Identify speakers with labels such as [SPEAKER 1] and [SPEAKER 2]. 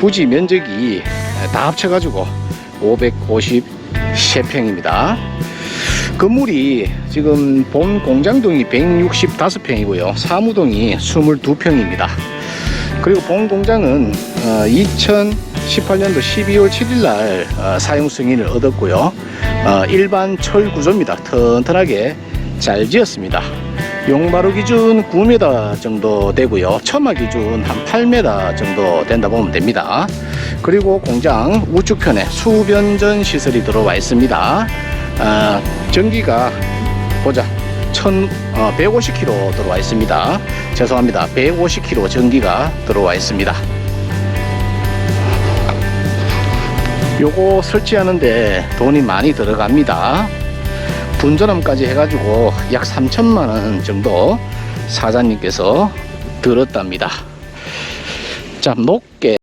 [SPEAKER 1] 부지 면적이 다 합쳐가지고 553평입니다. 건물이 지금 본 공장동이 165평이고요. 사무동이 22평입니다. 그리고 본 공장은 2018년도 12월 7일 날 어, 사용 승인을 얻었고요. 어, 일반 철 구조입니다. 튼튼하게 잘 지었습니다. 용마루 기준 9m 정도 되고요. 처마 기준 한 8m 정도 된다 보면 됩니다. 그리고 공장 우측편에 수변전 시설이 들어와 있습니다. 아, 전기가 보자. 1 150kg 들어와 있습니다. 죄송합니다. 150kg 전기가 들어와 있습니다. 요거 설치하는데 돈이 많이 들어갑니다. 분전함까지 해가지고 약 3천만 원 정도 사장님께서 들었답니다. 자, 높게